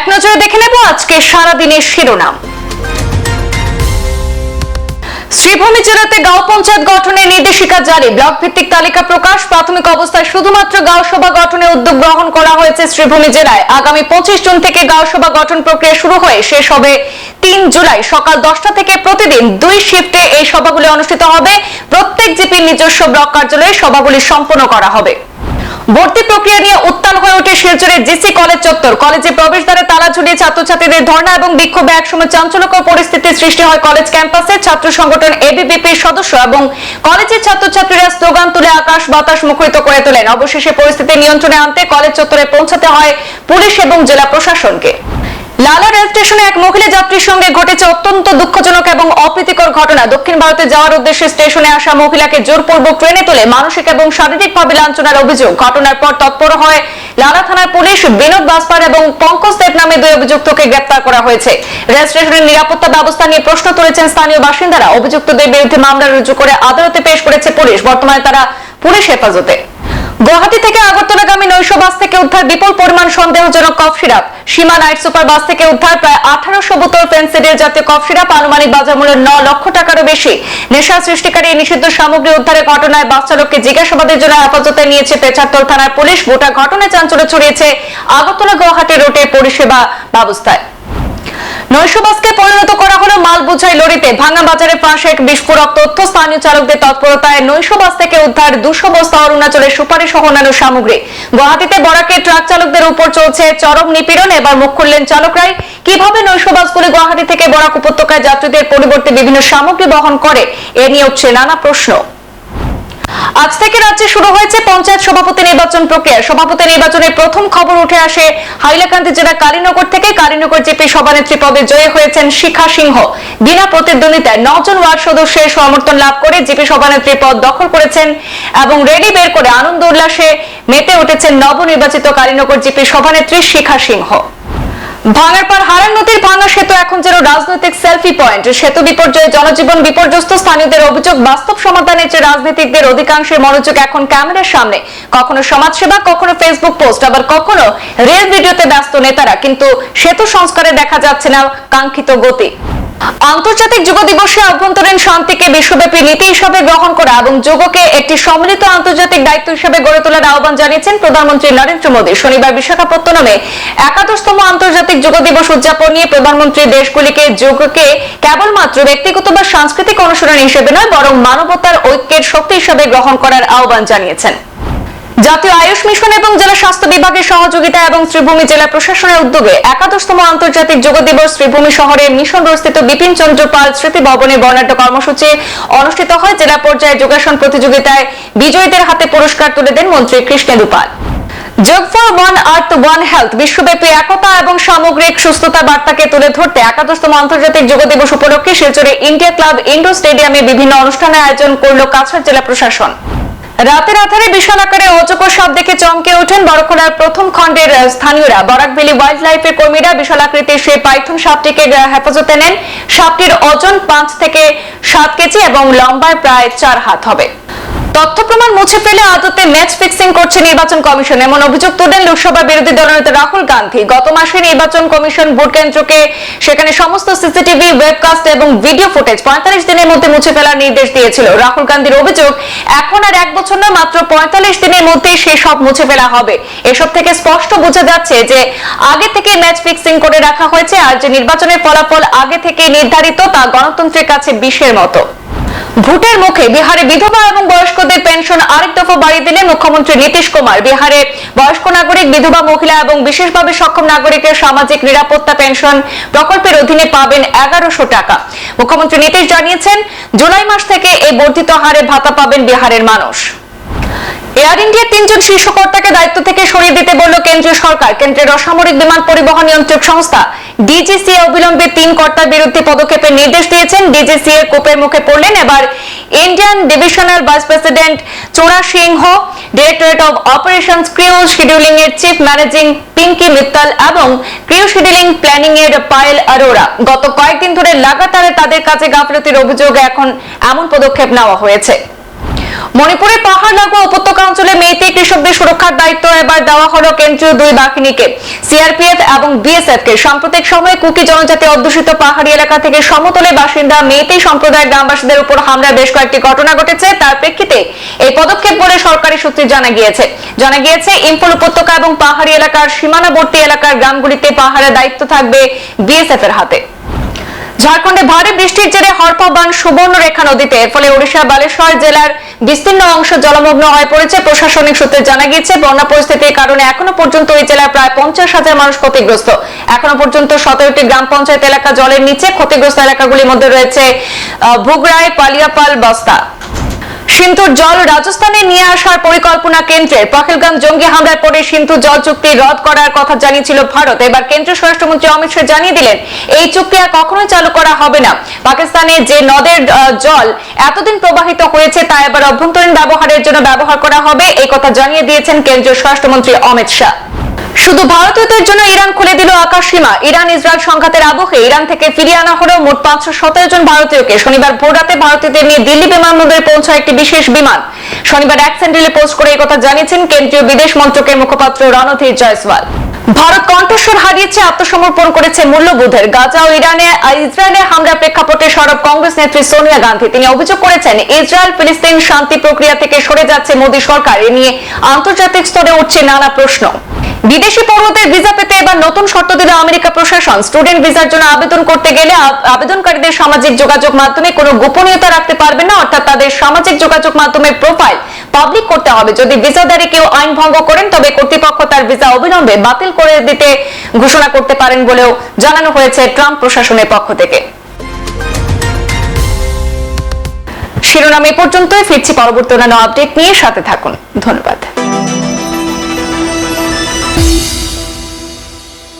এক নজরে দেখে নেব আজকে সারাদিনের শিরোনাম। শ্রীভূমি জেলাতে গাঁও পঞ্চায়েত গঠনের নির্দেশিকা জারি। ব্লক ভিত্তিক তালিকা প্রকাশ। প্রাথমিক অবস্থায় শুধুমাত্র গাঁও সভা গঠনের উদ্যোগ গ্রহণ করা হয়েছে শ্রীভূমি জেলায়। আগামী পঁচিশ জুন থেকে গাঁও সভা গঠন প্রক্রিয়া শুরু হয়ে শেষ হবে তিন জুলাই। সকাল দশটা থেকে প্রতিদিন দুই শিফটে এই সভাগুলি অনুষ্ঠিত হবে। প্রত্যেক জিপির নিজস্ব ব্লক কার্যালয়ে সভাগুলি সম্পন্ন করা হবে। ভর্তি প্রক্রিয়া নিয়ে উত্তাল হয়ে ওঠে শিলচরের জিসি কলেজ চত্বর। কলেজে প্রবেশদ্বারে তালা ঝুলিয়ে ছাত্রছাত্রীদের ধর্ণা এবং বিক্ষোভে একসময় চাঞ্চল্যকর পরিস্থিতির সৃষ্টি হয় কলেজ ক্যাম্পাসে। ছাত্র সংগঠন এবিবিপির সদস্য এবং কলেজের ছাত্রছাত্রীরা স্লোগান তুলে আকাশ বাতাস মুখরিত করে তোলেন। অবশেষে পরিস্থিতি নিয়ন্ত্রণে আনতে কলেজ চত্বরে পৌঁছাতে হয় পুলিশ এবং জেলা প্রশাসনকে। লালা রেল স্টেশনে এক মহিলা যাত্রীর সঙ্গে ঘটেছে অত্যন্ত দুঃখজনক এবং অপ্রীতিকর ঘটনা। দক্ষিণ ভারতে যাওয়ার উদ্দেশ্যে স্টেশনে আসা মহিলাকে জোরপূর্বক ট্রেনে তুলে মানসিক এবং শারীরিকভাবে লাঞ্ছনার অভিযোগ। ঘটনার পর তৎপর হয় লালা থানার পুলিশ, বিনোদ বাসপার এবং পঙ্কজ দেব নামে দুই অভিযুক্তকে গ্রেপ্তার করা হয়েছে। রেল স্টেশনের নিরাপত্তা ব্যবস্থা নিয়ে প্রশ্ন তুলেছেন স্থানীয় বাসিন্দারা। অভিযুক্তদের বিরুদ্ধে মামলা রুজু করে আদালতে পেশ করেছে পুলিশ। বর্তমানে তারা পুলিশ হেফাজতে। গুয়াহাটি থেকে আগরতলাগামী নৈশ বাস থেকে উদ্ধার বিপুল পরিমাণ সন্দেহজনক cough syrup. Seema night super bus থেকে উদ্ধার প্রায় আঠারোশো বোতল ফেন্সিডিল জাতীয় কফ সিরাপ আনুমানিক বাজার মূল্য ন লক্ষ টাকারও বেশি। নেশা সৃষ্টিকারী নিষিদ্ধ সামগ্রী উদ্ধারের ঘটনায় বাস চালককে জিজ্ঞাসাবাদের জন্য হেফাজতে নিয়েছে পেছারতল থানার পুলিশ। গোটা ঘটনায় চাঞ্চল্য ছড়িয়েছে আগরতলা গুয়াহাটি রুটের পরিষেবা ব্যবস্থায়। নৈশ বাসকে পরিণত করা হলো মাল বোঝাই লরিতে ভাঙা বাজারে ফাঁস এক বিস্ফোরক তথ্য স্থানীয় চালকদের তৎপরতায় নৈশ বাস থেকে উদ্ধার দুশো বস্তা অরুণাচলের সুপারি সহ অন্যান্য সামগ্রী। গুয়াহাটিতে বরাকে ট্রাক চালকদের উপর চলছে চরম নিপীড়ন। এবার মুখ খুললেন চালকরাই। কীভাবে নৈশ বাসগুলি গুয়াহাটি থেকে বরাক উপত্যকায় যাত্রীদের পরিবর্তে বিভিন্ন সামগ্রী বহন করে? এ নিয়ে উঠছে নানা প্রশ্ন। আজ থেকে রাজ্যে শুরু হয়েছে পঞ্চায়েত সভাপতি নির্বাচন প্রক্রিয়া। সভাপতি নির্বাচনের প্রথম খবর উঠে আসে হাইলাকান্দি জেলা কালীনগর থেকে। কালীনগর জিপি সভানেত্রী পদে জয়ী হয়েছেন শিখা সিংহ। বিনা প্রতিদ্বন্দ্বিতায় নজন ওয়ার্ড সদস্যের সমর্থন লাভ করে জিপি সভানেত্রী পদ দখল করেছেন এবং রেডি বের করে আনন্দ উল্লাসে মেতে উঠেছেন নবনির্বাচিত কালীনগর জিপি সভানেত্রী শিখা সিংহ। ভাঙার পর হারান নদীর ভাঙা সেতু এখন যেন রাজনৈতিক সেলফি পয়েন্ট সেতু বিপর্যয়ে জনজীবন বিপর্যস্ত স্থানীয়দের অভিযোগ, বাস্তব রাজনীতিকদের অধিকাংশের মনোযোগ এখন ক্যামেরার সামনে। কখনো সমাজসেবা, কখনো ফেসবুক পোস্ট আবার কখনো রেল ভিডিওতে ব্যস্ত নেতারা। কিন্তু সেতু সংস্কারে দেখা যাচ্ছে না কাঙ্ক্ষিত গতি। আন্তর্জাতিক যোগ দিবসে অভ্যন্তরীণ শান্তিকে বিশ্বব্যাপী নীতি হিসাবে গ্রহণ করা এবং যোগকে একটি সম্মিলিত আন্তর্জাতিক দায়িত্ব হিসেবে গড়ে তোলার আহ্বান জানিয়েছেন প্রধানমন্ত্রী নরেন্দ্র মোদী। শনিবার বিশাখাপত্তনমে একাদশতম আন্তর্জাতিক যোগ দিবস উদযাপন নিয়ে প্রধানমন্ত্রী দেশগুলিকে যোগকে কেবলমাত্র ব্যক্তিগত বা সাংস্কৃতিক অনুশীলন হিসেবে নয়, বরং মানবতার ঐক্যের শক্তি হিসেবে গ্রহণ করার আহ্বান জানিয়েছেন। জাতীয় আয়ুষ মিশন এবং জেলা স্বাস্থ্য বিভাগের সহযোগিতা এবং শ্রীভূমি জেলা প্রশাসনের উদ্যোগে একাদশতম আন্তর্জাতিক যোগ দিবস শ্রীভূমি শহরের মিশন রোডস্থিত বিপিন চন্দ্র পাল স্মৃতি ভবনে বর্ণাঢ্য কর্মসূচি অনুষ্ঠিত হয়, জেলা পর্যায়ে যোগাসন প্রতিযোগিতায় বিজয়ীদের হাতে পুরস্কার তুলে দেন মন্ত্রী Krishnendu Pal. Yoga for one earth one health বিশ্বব্যাপী একতা এবং সামগ্রিক সুস্থতা বার্তাকে তুলে ধরতে একাদশতম আন্তর্জাতিক যোগ দিবস উপলক্ষে শিলচরে ইন্ডিয়া ক্লাব ইন্ডোর স্টেডিয়ামে বিভিন্ন অনুষ্ঠানের আয়োজন করল কাছাড় জেলা প্রশাসন। রাতের আধারে বিশাল আকারে অজগর সাপ দেখে চমকে ওঠেন বড়খোলার প্রথম খণ্ডের স্থানীয়রা। বরাক ভ্যালি ওয়াইল্ড লাইফের কর্মীরা বিশাল আকৃতির সেই পাইথন সাপটিকে হেফাজতে নেন। সাপটির ওজন পাঁচ থেকে সাত কেজি এবং লম্বায় প্রায় চার হাত হবে। তথ্য প্রমাণ মুছে ফেলে আদতে ম্যাচ ফিক্সিং করছে নির্বাচন কমিশন। এমন অভিযোগ তুললেন লোকসভা বিরোধী দলনেতা রাহুল গান্ধী। গত মাসে নির্বাচন কমিশন ভোট কেন্দ্রকে সেখানে সমস্ত সিসিটিভি ওয়েবকাস্ট এবং ভিডিও ফুটেজ পঁয়তাল্লিশ দিনের মধ্যে মুছে ফেলার নির্দেশ দিয়েছিল। রাহুল গান্ধীর অভিযোগ, এখন আর এক বছর না, মাত্র পঁয়তাল্লিশ দিনের মধ্যেই সে সব মুছে ফেলা হবে। এসব থেকে স্পষ্ট বোঝা যাচ্ছে যে আগে থেকে ম্যাচ ফিক্সিং করে রাখা হয়েছে আর যে নির্বাচনের ফলাফল আগে থেকে নির্ধারিত তা গণতন্ত্রের কাছে বিষের মতো। ভোটের মুখে বিহারে বিধবা এবং বয়স্কদের পেনশন আরেক দফা বাড়িয়ে দিলেন মুখ্যমন্ত্রী নীতিশ কুমার। বিহারে বয়স্ক নাগরিক, বিধবা মহিলা এবং বিশেষভাবে সক্ষম নাগরিকের সামাজিক নিরাপত্তা পেনশন প্রকল্পের অধীনে পাবেন এগারোশো টাকা। মুখ্যমন্ত্রী নীতিশ জানিয়েছেন, জুলাই মাস থেকে এই বর্ধিত হারে ভাতা পাবেন বিহারের মানুষ। এয়ার ইন্ডিয়ার তিনজন শীর্ষ কর্তাকে দায়িত্ব থেকে সরিয়ে দিতে বলল কেন্দ্রীয় সরকার। কেন্দ্রের অসামরিক বিমান পরিবহন নিয়ন্ত্রক সংস্থা ডিজিসি অবিলম্বে তিন কর্তার বিরুদ্ধে পদক্ষেপের নির্দেশ দিয়েছেন। ডিজিসি এর কোপের মুখে পড়লেন এবার Indian divisional vice president Chora Singh directorate of operations crew scheduling এর চিফ ম্যানেজিং পিঙ্কি মিত্তাল এবং ক্রিউ শিডিউলিং প্ল্যানিং এর পায়েল আরোরা গত কয়েকদিন ধরে লাগাতার তাদের কাছে গাফলতির অভিযোগে এখন এমন পদক্ষেপ নেওয়া হয়েছে। মণিপুরের পাহাড় লাগোয়া উপত্যকা অঞ্চলে মেইতে কৃষকদের সুরক্ষার দায়িত্ব এবার দেওয়া হলো কেন্দ্রীয় দুই বাহিনীকে। সিআরপিএফ এবং বিএসএফ কে সাম্প্রতিক সময়ে কুকি জনজাতি অধ্যুষিত পাহাড়ি এলাকা থেকে সমতলে বাসিন্দা মেইতে সম্প্রদায়ের গ্রামবাসীদের উপর হামলার বেশ কয়েকটি ঘটনা ঘটেছে। তার প্রেক্ষিতে এই পদক্ষেপ বলে সরকারি সূত্রে জানা গিয়েছে। জানা গিয়েছে, ইম্ফল উপত্যকা এবং পাহাড়ি এলাকার সীমানাবর্তী এলাকার গ্রামগুলিতে পাহাড়ের দায়িত্ব থাকবে বিএসএফ এর হাতে। ঝাড়খণ্ডে ভারী বৃষ্টির জেরে হরপবান সুবর্ণরেখা নদীতে। ফলে ওড়িশার বালেশ্বর জেলার বিস্তীর্ণ অংশ জলমগ্ন হয়ে পড়েছে। প্রশাসনিক সূত্রে জানা গিয়েছে বন্যা পরিস্থিতির কারণে এখনও পর্যন্ত ওই জেলার প্রায় পঞ্চাশ হাজার মানুষ ক্ষতিগ্রস্ত। এখনও পর্যন্ত সতেরোটি গ্রাম পঞ্চায়েত এলাকা জলের নিচে ক্ষতিগ্রস্ত এলাকাগুলির মধ্যে রয়েছে আহ, ভুগরাই পালিয়াপাল বস্তা। সিন্ধুর জল রাজস্থানে নিয়ে আসার পরিকল্পনা কেন্দ্রের পহেলগাম জঙ্গি হামলার পরে সিন্ধু জল চুক্তি রদ করার কথা জানিয়েছিল ভারত। এবার কেন্দ্রীয় স্বরাষ্ট্রমন্ত্রী অমিত শাহ জানিয়ে দিলেন, এই চুক্তি আর কখনোই চালু করা হবে না। পাকিস্তানে যে নদের জল এতদিন প্রবাহিত হয়েছে, তা এবার অভ্যন্তরীণ ব্যবহারের জন্য ব্যবহার করা হবে, এই কথা জানিয়ে দিয়েছেন কেন্দ্রীয় স্বরাষ্ট্রমন্ত্রী অমিত শাহ। শুধু ভারতীয়দের জন্য ইরান খুলে দিল আকাশ সীমা ইরান ইসরায়েল সংঘাতের আবহে ইরান থেকে ফিরিয়ে আনা হলো মোট পাঁচশো সতেরো জন ভারতীয়কে শনিবার ভোররাতে ভারতীয়দের নিয়ে দিল্লি বিমানবন্দরে পৌঁছায় একটি বিশেষ বিমান। শনিবার এক স্যান্ডেলে পোস্ট করে এই কথা জানিয়েছেন কেন্দ্রীয় বিদেশ মন্ত্রকের মুখপাত্র রণধীর জয়সওয়াল। ভারত কণ্ঠস্বর হারিয়েছে, আত্মসমর্পণ করেছে মূল্যবোধের। গাজা ও ইরানে ইসরায়েলের হামলা প্রেক্ষাপটে সরব কংগ্রেস নেত্রী সোনিয়া গান্ধী। তিনি অভিযোগ করেছেন, ইসরায়েল ফিলিস্তিন শান্তি প্রক্রিয়া থেকে সরে যাচ্ছে মোদী সরকার। এ নিয়ে আন্তর্জাতিক স্তরে উঠছে নানা প্রশ্ন। বিদেশি পড়ুয়াদের ভিসা পেতে এবার নতুন শর্ত দিল আমেরিকা প্রশাসন। স্টুডেন্ট ভিসার জন্য আবেদন করতে গেলে আবেদনকারীদের সামাজিক যোগাযোগ মাধ্যমে কোনো গোপনীয়তা রাখতে পারবে না, অর্থাৎ তাদের সামাজিক যোগাযোগ মাধ্যমের প্রোফাইল পাবলিক করতে হবে। যদি ভিসাদারে কেউ আইন ভঙ্গ করেন, তবে কর্তৃপক্ষ তার ভিসা অবিলম্বে বাতিল করে দিতে ঘোষণা করতে পারেন বলেও জানানো হয়েছে ট্রাম্প প্রশাসনের পক্ষ থেকে। শিরোনাম পর্যন্তই। ফিরছি পরবর্তী অন্যান্য আপডেট নিয়ে। সাথে থাকুন। ধন্যবাদ।